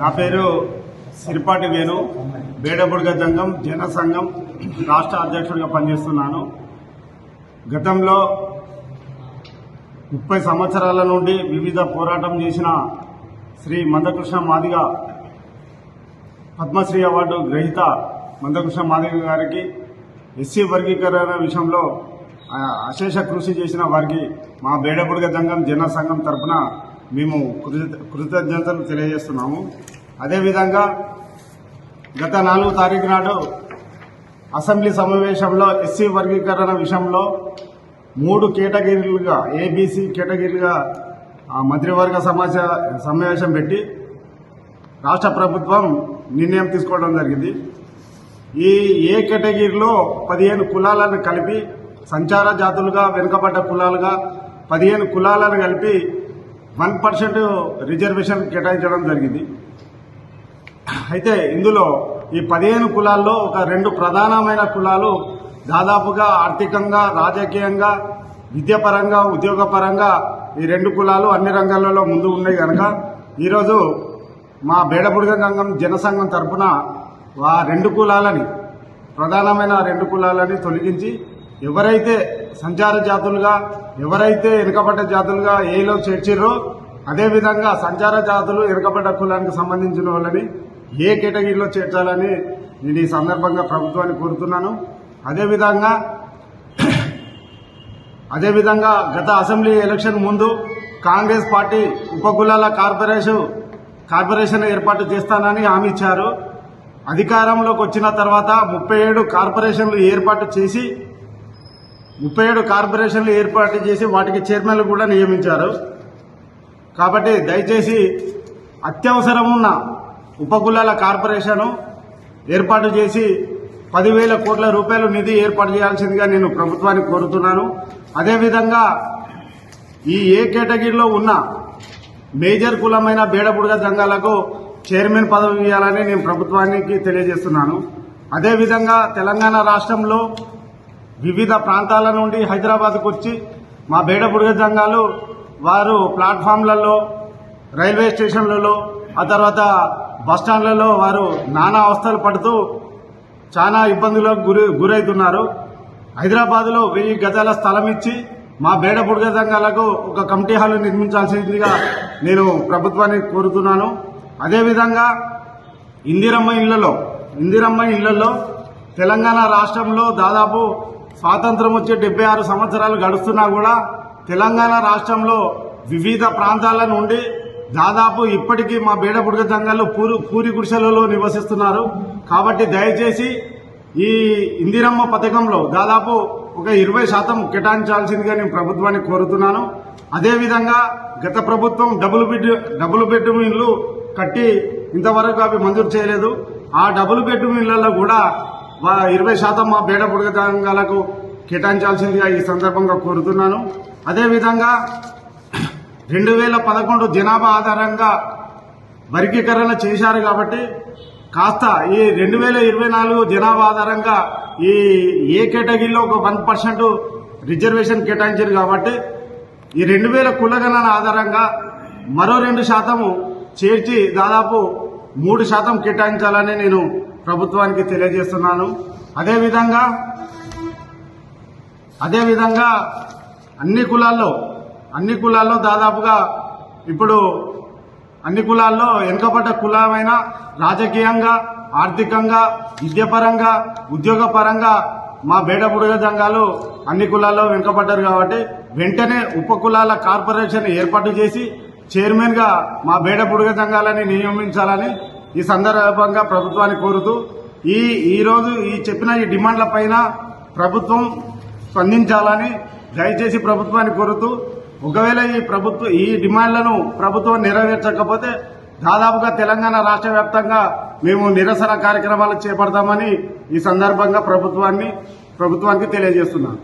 నా పేరు సిరిపాటి వేణు బేడబుడుగ జంగం జన సంఘం రాష్ట్ర అధ్యక్షుడిగా పనిచేస్తున్నాను. గతంలో ముప్పై సంవత్సరాల నుండి వివిధ పోరాటం చేసిన శ్రీ మందకృష్ణ మాదిగ పద్మశ్రీ అవార్డు గ్రహీత మందకృష్ణ మాదిగ గారికి ఎస్సీ వర్గీకరణ విషయంలో అశేష కృషి చేసిన వారికి మా బేడబుడ్గ జంగం జన సంఘం తరపున మేము కృత- కృతజ్ఞతలు తెలియజేస్తున్నాము. అదేవిధంగా గత నాలుగు తారీఖు నాడు అసెంబ్లీ సమావేశంలో ఎస్సీ వర్గీకరణ విషయంలో మూడు కేటగిరీలుగా ఏబీసీ కేటగిరీలుగా ఆ, మంత్రివర్గ సమాచ సమావేశం పెట్టి రాష్ట్ర ప్రభుత్వం నిర్ణయం తీసుకోవడం జరిగింది. ఈ ఏ కేటగిరీలో పదిహేను కులాలను కలిపి సంచార జాతులుగా వెనుకబడ్డ కులాలుగా పదిహేను కులాలను కలిపి వన్ పర్సెంట్ రిజర్వేషన్ కేటాయించడం జరిగింది. అయితే ఇందులో ఈ పదిహేను కులాల్లో ఒక రెండు ప్రధానమైన కులాలు దాదాపుగా ఆర్థికంగా రాజకీయంగా విద్యాపరంగా ఉద్యోగపరంగా ఈ రెండు కులాలు అన్ని రంగాలలో ముందు ఉన్నాయి కనుక ఈరోజు మా బేడబుడిగ సంఘం జనసంఘం తరఫున ఆ రెండు కులాలని ప్రధానమైన రెండు కులాలని తొలగించి ఎవరైతే సంచార జాతులుగా ఎవరైతే వెనుకబడ్డ జాతులుగా ఏలో చేర్చిర్రో అదేవిధంగా సంచార జాతులు వెనుకబడ్డ కులానికి సంబంధించిన వాళ్ళని ఏ కేటగిరీలో చేర్చాలని నేను ఈ సందర్భంగా ప్రభుత్వాన్ని కోరుతున్నాను. అదేవిధంగా అదేవిధంగా గత అసెంబ్లీ ఎలక్షన్ ముందు కాంగ్రెస్ పార్టీ ఉపకులాల కార్పొరేషన్ కార్పొరేషన్ ఏర్పాటు చేస్తానని హామీ ఇచ్చారు. అధికారంలోకి వచ్చిన తర్వాత ముప్పై ఏడు కార్పొరేషన్లు ఏర్పాటు చేసి ముప్పై ఏడు కార్పొరేషన్లు ఏర్పాటు చేసి వాటికి చైర్మన్లు కూడా నియమించారు. కాబట్టి దయచేసి అత్యవసరం ఉన్న ఉపకులాల కార్పొరేషను ఏర్పాటు చేసి పదివేల కోట్ల రూపాయలు నిధి ఏర్పాటు చేయాల్సిందిగా నేను ప్రభుత్వాన్ని కోరుతున్నాను. అదేవిధంగా ఈ ఏ కేటగిరీలో ఉన్న మేజర్ కులమైన బేడబుడగ సంఘాలకు చైర్మన్ పదవి ఇవ్వాలని నేను ప్రభుత్వానికి తెలియజేస్తున్నాను. అదేవిధంగా తెలంగాణ రాష్ట్రంలో వివిధ ప్రాంతాల నుండి హైదరాబాద్కు వచ్చి మా బేడబుడిగ సంఘాలు వారు ప్లాట్ఫామ్లలో రైల్వే స్టేషన్లలో ఆ తర్వాత బస్టాండ్లలో వారు నానా అవస్థలు పడుతూ చాలా ఇబ్బందులకు గురి గురవుతున్నారు హైదరాబాద్లో వెయ్యి గజాల స్థలం ఇచ్చి మా బేడబుడిగ సంఘాలకు ఒక కమిటీ హాల్ నిర్మించాల్సిందిగా నేను ప్రభుత్వాన్ని కోరుతున్నాను. అదేవిధంగా ఇందిరమ్మ ఇళ్ళలో ఇందిరమ్మ ఇళ్ళలో తెలంగాణ రాష్ట్రంలో దాదాపు స్వాతంత్రం వచ్చే డెబ్బై ఆరు సంవత్సరాలు గడుస్తున్నా కూడా తెలంగాణ రాష్ట్రంలో వివిధ ప్రాంతాల నుండి దాదాపు ఇప్పటికీ మా బేడబుడగ దంగాల్లో పూరి పూరి గుడిసెలలో నివసిస్తున్నారు. కాబట్టి దయచేసి ఈ ఇందిరమ్మ పథకంలో దాదాపు ఒక ఇరవై శాతం కేటాయించాల్సిందిగా నేను ప్రభుత్వాన్ని కోరుతున్నాను. అదేవిధంగా గత ప్రభుత్వం డబుల్ బెడ్ డబుల్ బెడ్రూమ్ ఇల్లు కట్టి ఇంతవరకు అవి మంజూరు చేయలేదు. ఆ డబుల్ బెడ్రూమ్ ఇళ్ళలో కూడా ఇరవై శాతం మా బేడ బుడగంగాలకు కేటాయించాల్సిందిగా ఈ సందర్భంగా కోరుతున్నాను. అదేవిధంగా రెండు వేల పదకొండు జనాభా ఆధారంగా వర్గీకరణ చేశారు కాబట్టి కాస్త ఈ రెండు వేల ఇరవై నాలుగు జనాభా ఆధారంగా ఈ ఏ కేటగిరీలో ఒక వన్ పర్సెంట్ రిజర్వేషన్ కేటాయించారు కాబట్టి ఈ రెండు వేల కులగణన ఆధారంగా మరో రెండు శాతము చేర్చి దాదాపు మూడు శాతం కేటాయించాలని నేను ప్రభుత్వానికి తెలియజేస్తున్నాను. అదేవిధంగా అదేవిధంగా అన్ని కులాల్లో అన్ని కులాల్లో దాదాపుగా ఇప్పుడు అన్ని కులాల్లో వెనుకబడ్డ కులమైన రాజకీయంగా ఆర్థికంగా విద్యపరంగా ఉద్యోగపరంగా మా బేడబుడుగ సంఘాలు అన్ని కులాల్లో వెనుకబడ్డారు కాబట్టి వెంటనే ఉప కులాల కార్పొరేషన్ ఏర్పాటు చేసి చైర్మన్గా మా బేడబుడుగ సంఘాలని నియమించాలని ఈ సందర్భంగా ప్రభుత్వాన్ని కోరుతూ ఈ ఈరోజు ఈ చెప్పిన ఈ డిమాండ్ల పైన ప్రభుత్వం స్పందించాలని దయచేసి ప్రభుత్వాన్ని కోరుతూ ఒకవేళ ఈ ప్రభుత్వ ఈ డిమాండ్లను ప్రభుత్వం నెరవేర్చకపోతే దాదాపుగా తెలంగాణ రాష్ట్ర వ్యాప్తంగా మేము నిరసన కార్యక్రమాలు చేపడతామని ఈ సందర్భంగా ప్రభుత్వాన్ని ప్రభుత్వానికి తెలియజేస్తున్నాను.